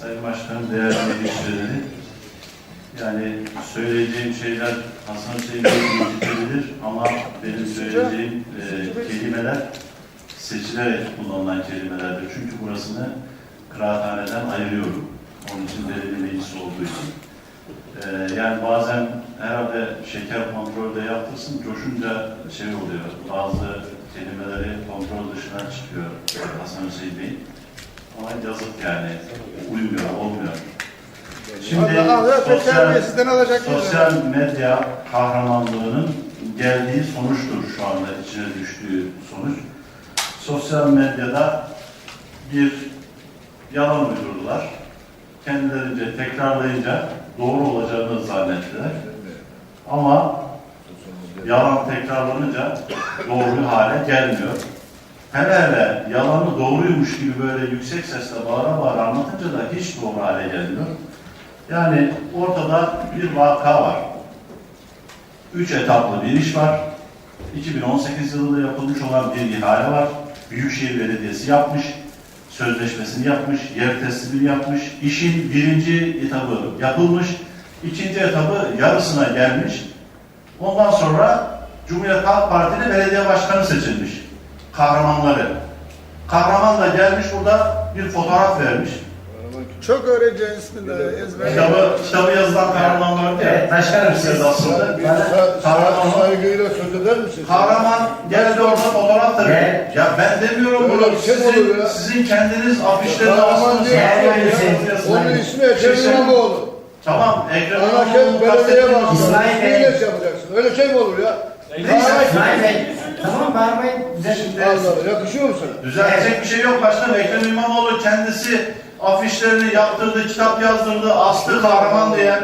Sayın Başkanım, değerli meclisleri, yani söyleyeceğim şeyler Hasan Hüseyin Bey'i incitebilir ama benim söyleyeceğim e, kelimeler seçilerek kullanılan kelimelerdir. Çünkü burasını kıraathaneden ayırıyorum. Onun için belediye meclisi olduğu için. E, yani bazen herhalde şeker kontrolü de yaptırsın, coşunca şey oluyor, bazı kelimeleri kontrol dışına çıkıyor Hasan Hüseyin Bey. Ama yazık yani, uymuyor, olmuyor. Şimdi sosyal, sosyal medya kahramanlığının geldiği sonuçtur şu anda içine düştüğü sonuç. Sosyal medyada bir yalan uydurdular. Kendilerince tekrarlayınca doğru olacağını zannettiler. Ama yalan tekrarlanınca doğru hale gelmiyor. Hele hele yalanı doğruymuş gibi böyle yüksek sesle bağıra bağıra anlatınca da hiç doğru hale gelmiyor. Yani ortada bir vaka var. Üç etaplı bir iş var. 2018 yılında yapılmış olan bir ihale var. Büyükşehir Belediyesi yapmış. Sözleşmesini yapmış, yer teslimini yapmış. İşin birinci etabı yapılmış. ikinci etabı yarısına gelmiş. Ondan sonra Cumhuriyet Halk Partili belediye başkanı seçilmiş. Kahramanları. Kahraman da gelmiş burada bir fotoğraf vermiş. Çok öğreneceğin ismini de ezber. Kitabı, kitabı yazılan kahraman vardı ya. Evet, başkanım siz- aslında. Kahraman. sa- saygıyla söz eder misin? Kahraman geldi orada fotoğraf tabii. Evet. Ya ben demiyorum bunu. şey Sizin, olur ya? sizin kendiniz afişlerine Kahraman astınız. Hüseyin. Onun ismi Ekrem Şey- İmamoğlu. Tamam Ekrem Anaket İmamoğlu'nu belediye başkanı. İsmail Bey. Yapacaksın? Öyle şey mi olur ya? Neyse, İsmail Bey, tamam bağırmayın. Allah yakışıyor mu sana? düzeltecek bir şey yok başkanım. Ekrem İmamoğlu kendisi afişlerini yaptırdı, kitap yazdırdı, astı kahraman diye.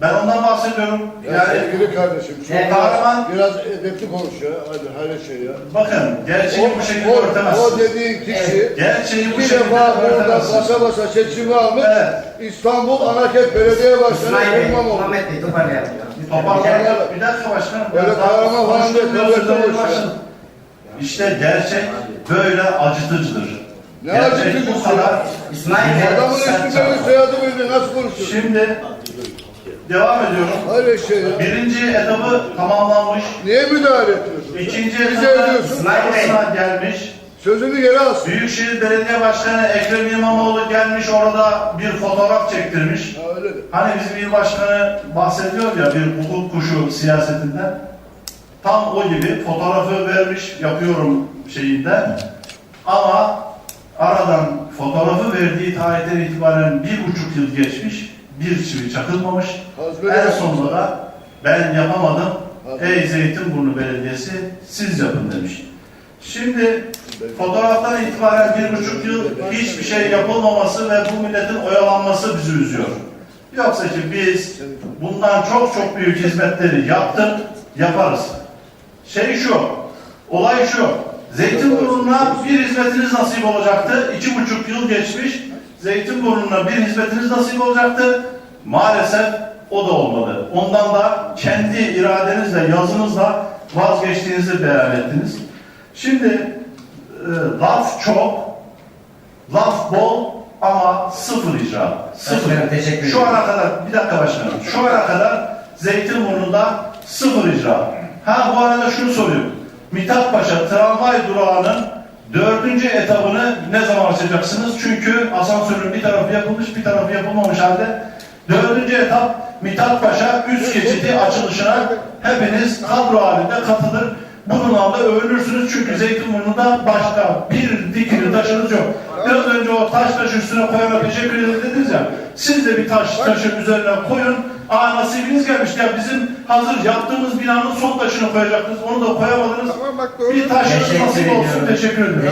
Ben ondan bahsediyorum. Ya Yani sevgili kardeşim, şu Evet. kahraman biraz edepli konuş ya. Hadi hayret şey ya. bakın gerçeği bu şekilde o, o örtemezsiniz. dediğin kişi Gerçeği bu bir şekilde defa burada örtemezsiniz. basa basa seçimi almış. Evet. İstanbul Anaket Belediye Başkanı İsmail Bey, İmamoğlu. Muhammed Bey toparlayalım. Toparlayalım. Bir dakika başkanım. Öyle kahraman falan tabii. başlayın. İşte gerçek böyle acıtıcıdır. Ne acıtıcısı bu kadar. İsmail Adamın Sen ismi çabuk. benim soyadı bildi. Nasıl konuşuyorsun? Şimdi devam ediyorum. Hayret şey ya. Birinci etabı tamamlanmış. Niye müdahale ediyorsun? İkinci etabı. İsmail Bey. gelmiş. Sözünü geri alsın. Büyükşehir Belediye Başkanı Ekrem İmamoğlu gelmiş orada bir fotoğraf çektirmiş. Ha öyle de. Hani bizim il başkanı bahsediyor ya bir hukuk kuşu siyasetinden. Tam o gibi fotoğrafı vermiş yapıyorum şeyinden. Ama aradan fotoğrafı verdiği tarihten itibaren bir buçuk yıl geçmiş. Bir çivi çakılmamış. Hazmede En sonunda da ben yapamadım. Hazmede. Ey Zeytinburnu Belediyesi siz yapın demiş. Şimdi fotoğraftan itibaren bir buçuk yıl hiçbir şey yapılmaması ve bu milletin oyalanması bizi üzüyor. Yoksa ki biz bundan çok çok büyük hizmetleri yaptık, yaparız. Şey şu, olay şu, Zeytinburnu'na bir hizmetiniz nasip olacaktı. İki buçuk yıl geçmiş, Zeytinburnu'na bir hizmetiniz nasip olacaktı. Maalesef o da olmadı. Ondan da kendi iradenizle, yazınızla vazgeçtiğinizi beyan ettiniz. Şimdi e, laf çok, laf bol ama sıfır icra. Sıfır. Başkanım, teşekkür Şu ederim. ana kadar, bir dakika başkanım, şu ana kadar Zeytinburnu'nda sıfır icra. Ha bu arada şunu soruyorum. Mithat Paşa tramvay durağının dördüncü etabını ne zaman açacaksınız? Çünkü asansörün bir tarafı yapılmış, bir tarafı yapılmamış halde. Dördüncü etap Mithat Paşa üst geçidi açılışına hepiniz kadro halinde katılır. Bununla da övünürsünüz çünkü Zeytinburnu'nda başka bir dikili taşınız yok. Biraz önce o taş taş üstüne koyana teşekkür ederim dediniz ya. Siz de bir taş taşın üzerine koyun. Aa nasibiniz gelmiş. Ya bizim hazır yaptığımız binanın son taşını koyacaktınız. Onu da koyamadınız. Bir taşınız nasip olsun. Teşekkür ederim.